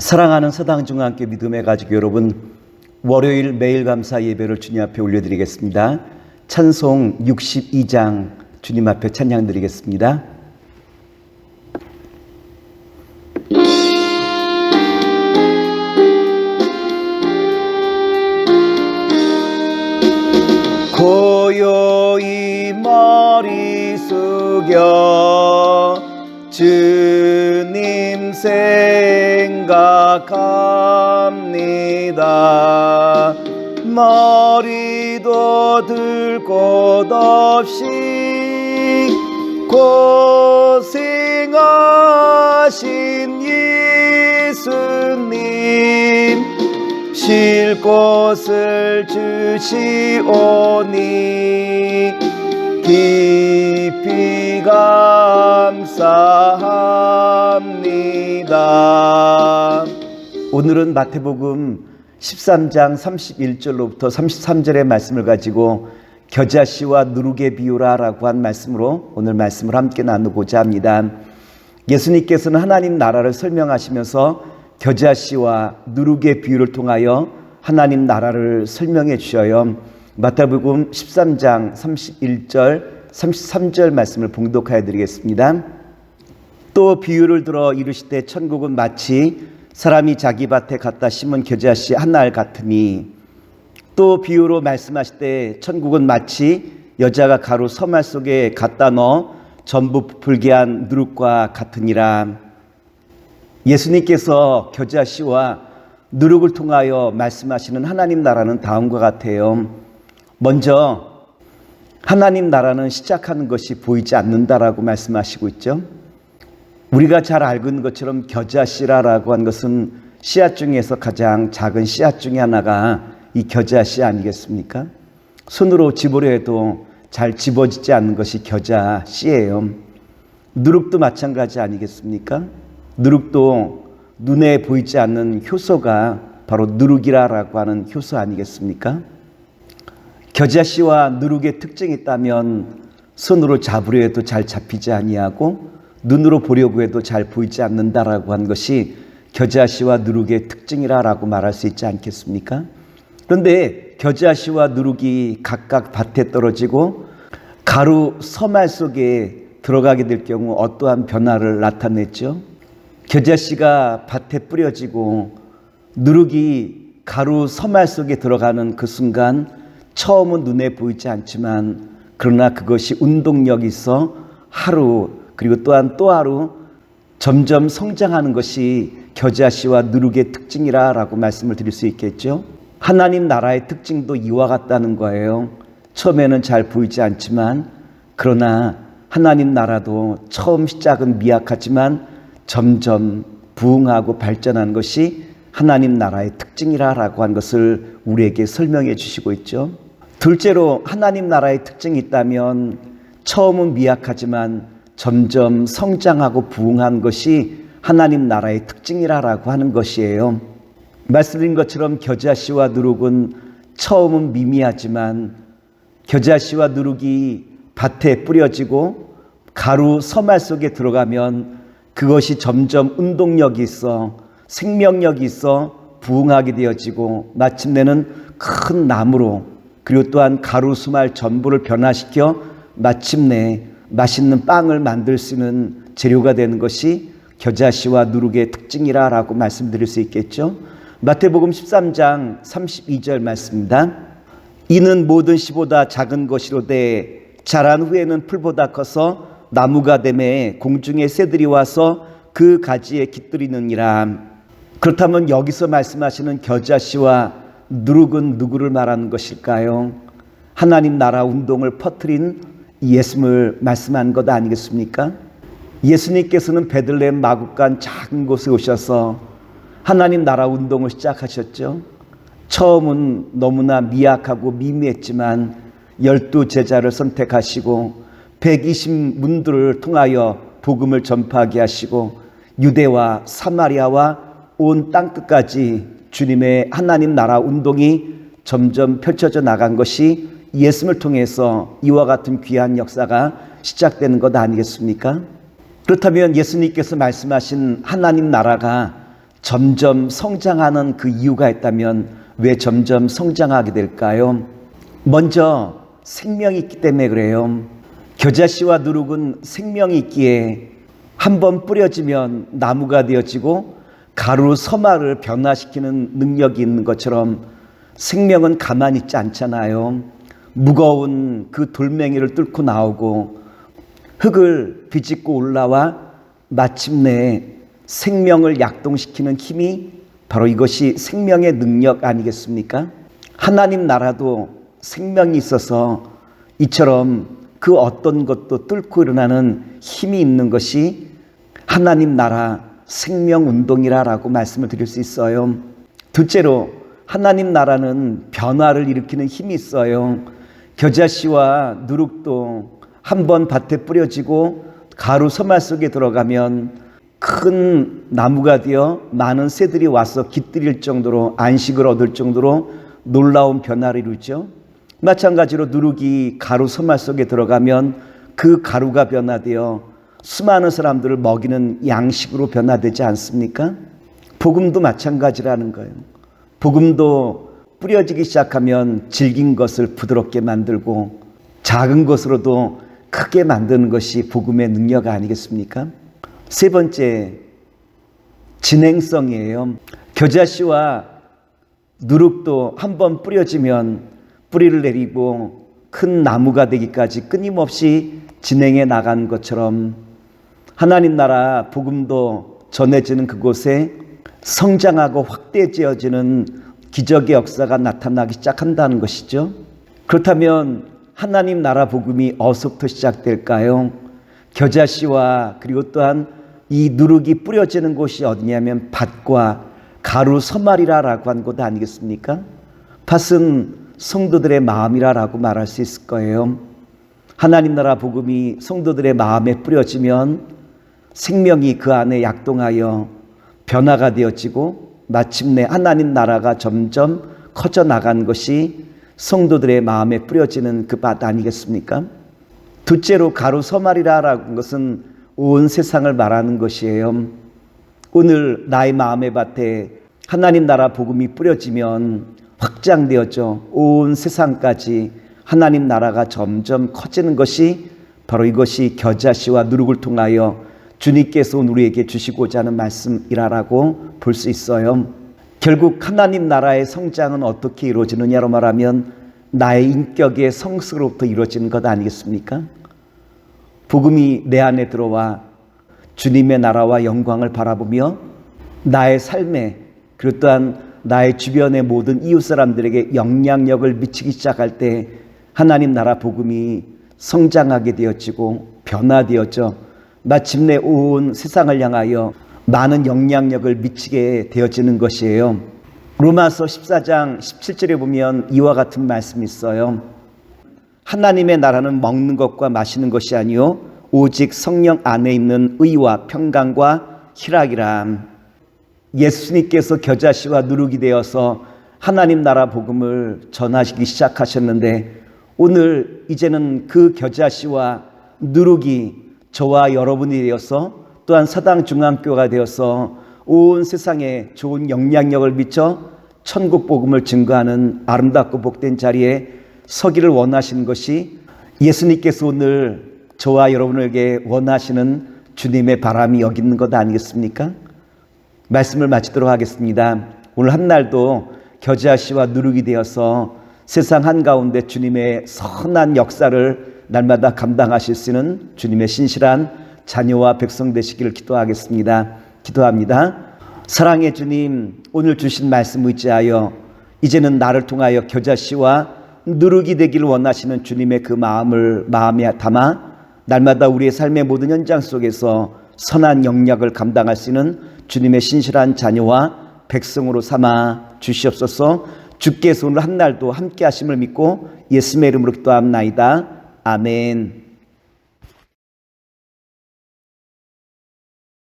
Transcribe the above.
사랑하는 서당중앙교 믿음의 가족 여러분, 월요일 매일 감사 예배를 주님 앞에 올려드리겠습니다. 찬송 62장 주님 앞에 찬양 드리겠습니다. 고요히 머리 숙여 주님 생각합니다. 머리도 들 곳 없이 고생하신 예수님 쉴 곳을 주시오니 깊이 감사합니다. 오늘은 마태복음 13장 31절로부터 33절의 말씀을 가지고 겨자씨와 누룩의 비유라라고 한 말씀으로 오늘 말씀을 함께 나누고자 합니다. 예수님께서는 하나님 나라를 설명하시면서 겨자씨와 누룩의 비유를 통하여 하나님 나라를 설명해 주셔요. 마태복음 13장 31절 33절 말씀을 봉독하여 드리겠습니다. 또 비유를 들어 이르시되 천국은 마치 사람이 자기 밭에 갖다 심은 겨자씨 한알 같으니 또 비유로 말씀하시되 천국은 마치 여자가 가루 서말 속에 갖다 넣어 전부 부풀게 한 누룩과 같으니라. 예수님께서 겨자씨와 누룩을 통하여 말씀하시는 하나님 나라는 다음과 같아요. 먼저 하나님 나라는 시작하는 것이 보이지 않는다라고 말씀하시고 있죠. 우리가 잘 알고 있는 것처럼 겨자씨라라고 한 것은 씨앗 중에서 가장 작은 씨앗 중에 하나가 이 겨자씨 아니겠습니까? 손으로 집으려 해도 잘 집어지지 않는 것이 겨자씨예요. 누룩도 마찬가지 아니겠습니까? 누룩도 눈에 보이지 않는 효소가 바로 누룩이라라고 하는 효소 아니겠습니까? 겨자씨와 누룩의 특징이 있다면 손으로 잡으려 해도 잘 잡히지 아니하고 눈으로 보려고 해도 잘 보이지 않는다라고 한 것이 겨자씨와 누룩의 특징이라라고 말할 수 있지 않겠습니까? 그런데 겨자씨와 누룩이 각각 밭에 떨어지고 가루 서말 속에 들어가게 될 경우 어떠한 변화를 나타냈죠? 겨자씨가 밭에 뿌려지고 누룩이 가루 서말 속에 들어가는 그 순간 처음은 눈에 보이지 않지만 그러나 그것이 운동력이 있어 하루 그리고 또한 또 하루 점점 성장하는 것이 겨자씨와 누룩의 특징이라라고 말씀을 드릴 수 있겠죠. 하나님 나라의 특징도 이와 같다는 거예요. 처음에는 잘 보이지 않지만 그러나 하나님 나라도 처음 시작은 미약하지만 점점 부흥하고 발전하는 것이 하나님 나라의 특징이라라고 한 것을 우리에게 설명해 주시고 있죠. 둘째로 하나님 나라의 특징이 있다면 처음은 미약하지만 점점 성장하고 부흥한 것이 하나님 나라의 특징이라라고 하는 것이에요. 말씀드린 것처럼 겨자씨와 누룩은 처음은 미미하지만 겨자씨와 누룩이 밭에 뿌려지고 가루 서말 속에 들어가면 그것이 점점 운동력이 있어 생명력이 있어 부흥하게 되어지고 마침내는 큰 나무로 그리고 또한 가루 수말 전부를 변화시켜 마침내 맛있는 빵을 만들 수 있는 재료가 되는 것이 겨자씨와 누룩의 특징이라라고 말씀드릴 수 있겠죠. 마태복음 13장 32절 말씀입니다. 이는 모든 씨보다 작은 것이로되 자란 후에는 풀보다 커서 나무가 되매 공중의 새들이 와서 그 가지에 깃들이느니라. 그렇다면 여기서 말씀하시는 겨자씨와 누룩은 누구를 말하는 것일까요? 하나님 나라 운동을 퍼뜨린 예수를 말씀한 것 아니겠습니까? 예수님께서는 베들레헴 마국간 작은 곳에 오셔서 하나님 나라 운동을 시작하셨죠. 처음은 너무나 미약하고 미미했지만 열두 제자를 선택하시고 120 문들을 통하여 복음을 전파하게 하시고 유대와 사마리아와 온 땅 끝까지 주님의 하나님 나라 운동이 점점 펼쳐져 나간 것이 예수를 통해서 이와 같은 귀한 역사가 시작되는 것 아니겠습니까? 그렇다면 예수님께서 말씀하신 하나님 나라가 점점 성장하는 그 이유가 있다면 왜 점점 성장하게 될까요? 먼저 생명이 있기 때문에 그래요. 겨자씨와 누룩은 생명이 있기에 한 번 뿌려지면 나무가 되어지고 가루 서마를 변화시키는 능력이 있는 것처럼 생명은 가만히 있지 않잖아요. 무거운 그 돌멩이를 뚫고 나오고 흙을 비집고 올라와 마침내 생명을 약동시키는 힘이 바로 이것이 생명의 능력 아니겠습니까? 하나님 나라도 생명이 있어서 이처럼 그 어떤 것도 뚫고 일어나는 힘이 있는 것이 하나님 나라 생명 운동이라라고 말씀을 드릴 수 있어요. 둘째로 하나님 나라는 변화를 일으키는 힘이 있어요. 겨자씨와 누룩도 한 번 밭에 뿌려지고 가루 서말 속에 들어가면 큰 나무가 되어 많은 새들이 와서 깃들일 정도로 안식을 얻을 정도로 놀라운 변화를 이루죠. 마찬가지로 누룩이 가루 서말 속에 들어가면 그 가루가 변화되어 수많은 사람들을 먹이는 양식으로 변화되지 않습니까? 복음도 마찬가지라는 거예요. 복음도 뿌려지기 시작하면 질긴 것을 부드럽게 만들고 작은 것으로도 크게 만드는 것이 복음의 능력 아니겠습니까? 세 번째, 진행성이에요. 겨자씨와 누룩도 한 번 뿌려지면 뿌리를 내리고 큰 나무가 되기까지 끊임없이 진행해 나간 것처럼 하나님 나라 복음도 전해지는 그곳에 성장하고 확대지어지는 기적의 역사가 나타나기 시작한다는 것이죠. 그렇다면 하나님 나라 복음이 어디서부터 시작될까요? 겨자씨와 그리고 또한 이 누룩이 뿌려지는 곳이 어디냐면 밭과 가루 서말이라라고 한 곳 아니겠습니까? 밭은 성도들의 마음이라라고 말할 수 있을 거예요. 하나님 나라 복음이 성도들의 마음에 뿌려지면 생명이 그 안에 약동하여 변화가 되어지고 마침내 하나님 나라가 점점 커져 나간 것이 성도들의 마음에 뿌려지는 그 밭 아니겠습니까? 둘째로 가루 서말이라는 것은 온 세상을 말하는 것이에요. 오늘 나의 마음의 밭에 하나님 나라 복음이 뿌려지면 확장되었죠. 온 세상까지 하나님 나라가 점점 커지는 것이 바로 이것이 겨자씨와 누룩을 통하여 주님께서 우리에게 주시고자 하는 말씀이라고 볼 수 있어요. 결국 하나님 나라의 성장은 어떻게 이루어지느냐로 말하면 나의 인격의 성숙으로부터 이루어지는 것 아니겠습니까? 복음이 내 안에 들어와 주님의 나라와 영광을 바라보며 나의 삶에 그리고 또한 나의 주변의 모든 이웃 사람들에게 영향력을 미치기 시작할 때 하나님 나라 복음이 성장하게 되어지고 변화되었죠. 마침내 온 세상을 향하여 많은 영향력을 미치게 되어지는 것이에요. 로마서 14장 17절에 보면 이와 같은 말씀이 있어요. 하나님의 나라는 먹는 것과 마시는 것이 아니요 오직 성령 안에 있는 의와 평강과 희락이라. 예수님께서 겨자씨와 누룩이 되어서 하나님 나라 복음을 전하시기 시작하셨는데 오늘 이제는 그 겨자씨와 누룩이 저와 여러분이 되어서 또한 사당 중앙교가 되어서 온 세상에 좋은 영향력을 미쳐 천국 복음을 증거하는 아름답고 복된 자리에 서기를 원하시는 것이 예수님께서 오늘 저와 여러분에게 원하시는 주님의 바람이 여기 있는 것 아니겠습니까? 말씀을 마치도록 하겠습니다. 오늘 한 날도 겨자씨와 누룩이 되어서 세상 한가운데 주님의 선한 역사를 날마다 감당하실 수 있는 주님의 신실한 자녀와 백성 되시기를 기도하겠습니다. 기도합니다. 사랑의 주님, 오늘 주신 말씀 의지하여 이제는 나를 통하여 겨자씨와 누룩이 되기를 원하시는 주님의 그 마음을 마음에 담아 날마다 우리의 삶의 모든 현장 속에서 선한 영역을 감당할 수 있는 주님의 신실한 자녀와 백성으로 삼아 주시옵소서 주께서 오늘 한 날도 함께 하심을 믿고 예수님의 이름으로 기도합나이다. 아멘.